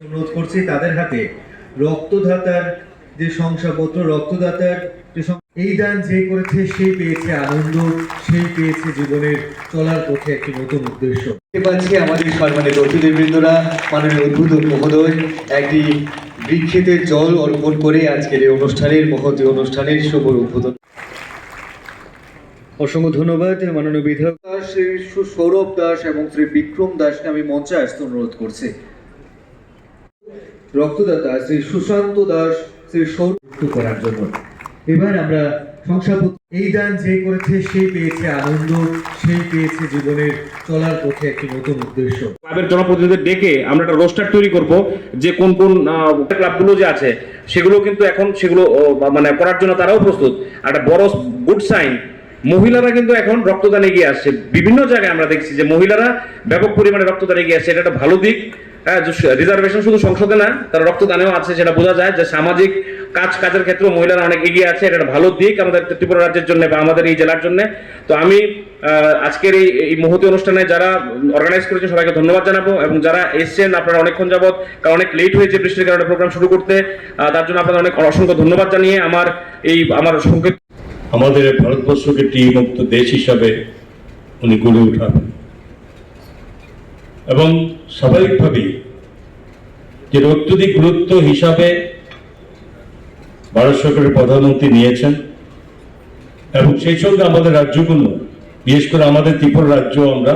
অনুরোধ করছি তাদের হাতে রক্তদাতার যে শংসাপত্র রক্তদাতার যে এই দান যে করেছে সেই পেয়েছে আনন্দ সেই পেয়েছে জীবনের চলার পথে একটি নতুন উদ্দেশ্য। দেখতে পাচ্ছি আমাদের সম্মানিত অতিথিবৃন্দরা মাননীয় উদ্বোধন মহোদয় একটি বৃক্ষেতে জল অর্পণ করে আজকের এই অনুষ্ঠানের মহতি অনুষ্ঠানের শুভ উদ্বোধন। অসংখ্য ধন্যবাদ মাননীয় বিধায়ক। দাস, শ্রী সৌরভ দাস এবং শ্রী বিক্রম দাসকে আমি মঞ্চে আসতে অনুরোধ করছি। রক্তদাতা শ্রী সুশান্ত দাস, শ্রী সৌরভ করার জন্য। এবার আমরা শংসাপত্র এই দান যে করেছে সেই পেয়েছে আনন্দ সেই পেয়েছে জীবনের চলার পথে একটি নতুন উদ্দেশ্য। ক্লাবের জনপ্রতিনিধিদের ডেকে আমরা একটা রোস্টার তৈরি করব, যে কোন কোন ক্লাবগুলো যে আছে, সেগুলো কিন্তু এখন সেগুলো মানে করার জন্য তারাও প্রস্তুত। একটা বড় গুড সাইন মহিলারা কিন্তু এখন রক্তদান এগিয়ে আসছে। বিভিন্ন জায়গায় আমরা দেখছি যে মহিলারা ব্যাপক পরিমাণে রক্তদান এগিয়ে আসছে। এটা একটা ভালো দিক। হ্যাঁ রিজার্ভেশন শুধু সংসদে না, তারা রক্তদানেও আছে সেটা বোঝা যায় যে সামাজিক কাজ, কাজের ক্ষেত্রে মহিলারা অনেক এগিয়ে আছে, এটা ভালো দিক আমাদের ত্রিপুরা রাজ্যের জন্য বা আমাদের এই জেলার জন্য। তো আমি আজকের এই এই মহতি অনুষ্ঠানে যারা অর্গানাইজ করেছেন সবাইকে ধন্যবাদ জানাব এবং যারা এসছেন, আপনারা অনেকক্ষণ যাবত কারণ অনেক লেট হয়েছে, বৃষ্টির কারণে প্রোগ্রাম শুরু করতে তার জন্য আপনাদের অনেক অসংখ্য ধন্যবাদ জানিয়ে আমার এই, আমার সংক্ষিপ্ত আমাদের ভারতবর্ষকে টি মুক্ত দেশ হিসাবে উনি গড়ে উঠাবেন। এবং স্বাভাবিকভাবেই যে অত্যধিক গুরুত্ব হিসাবে ভারত সরকারের প্রধানমন্ত্রী নিয়েছেন এবং সেই সঙ্গে আমাদের রাজ্যগুলো, বিশেষ করে আমাদের ত্রিপুরা রাজ্য আমরা,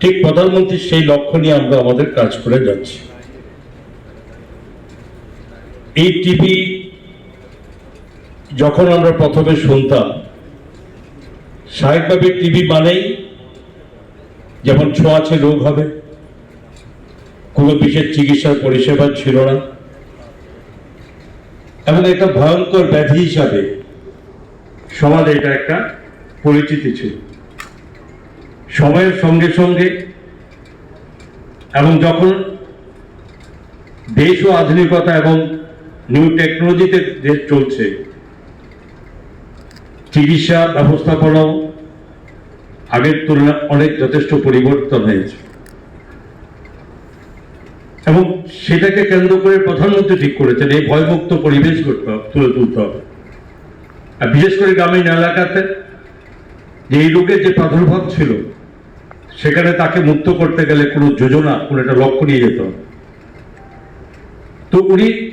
ঠিক প্রধানমন্ত্রীর সেই লক্ষ্য নিয়ে আমরা আমাদের কাজ করে যাচ্ছি। এই টিভি যখন আমরা প্রথমে শুনতাম, স্বাভাবিকভাবে টিভি মানেই যেমন ছোঁয়াছে রোগ হবে, কোনো বিশেষ চিকিৎসার পরিষেবা ছিল না। এবং একটা ভয়ঙ্কর ব্যাধি হিসাবে সমাজে এটা একটা পরিচিতি ছিল। সময়ের সঙ্গে সঙ্গে এবং যখন দেশ ও আধুনিকতা এবং নিউ টেকনোলজিতে দেশ চলছে, চিকিৎসা ব্যবস্থাপনাও আগের তুলনায় অনেক যথেষ্ট পরিবর্তন হয়েছে। এবং সেটাকে কেন্দ্র করে প্রধানমন্ত্রী ঠিক করেছেন, এই ভয়মুক্ত পরিবেশ করতে তুলে তুলতে হবে। আর বিশেষ করে গ্রামীণ এলাকাতে যে এই রোগের যে প্রাদুর্ভাব ছিল, সেখানে তাকে মুক্ত করতে গেলে কোনো যোজনা, কোনো একটা লক্ষ্য নিয়ে যেতে তো উনি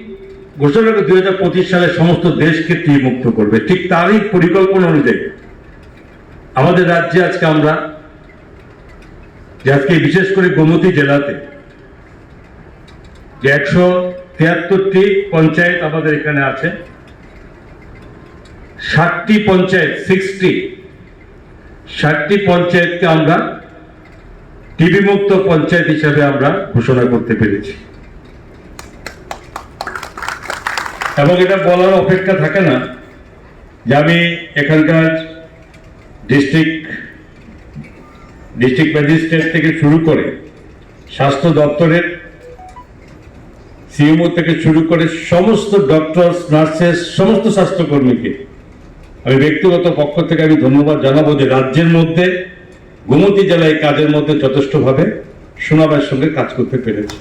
ঘোষণা করে দুই হাজার পঁচিশ সালে সমস্ত দেশকে টি মুক্ত করবে। ঠিক তারই পরিকল্পনা অনুযায়ী আমাদের রাজ্যে আজকে আমরা, যে আজকে বিশেষ করে গোমতী জেলাতে যে একশো তিয়াত্তরটি পঞ্চায়েত আমাদের এখানে আছে, ষাটটি পঞ্চায়েত সিক্সটি ষাটটি পঞ্চায়েতকে আমরা টিভি মুক্ত পঞ্চায়েত হিসাবে আমরা ঘোষণা করতে পেরেছি। এবং এটা বলার অপেক্ষা থাকে না যে আমি এখানকার ডিস্ট্রিক্ট ডিস্ট্রিক্ট ম্যাজিস্ট্রেট থেকে শুরু করে স্বাস্থ্য দপ্তরের সিএমও থেকে শুরু করে সমস্ত ডক্টর নার্সেস সমস্ত স্বাস্থ্যকর্মীকে আমি ব্যক্তিগত পক্ষ থেকে আমি ধন্যবাদ জানাব যে রাজ্যের মধ্যে গোমতী জেলায় কাজের মধ্যে যথেষ্টভাবে সুনামের সঙ্গে কাজ করতে পেরেছে।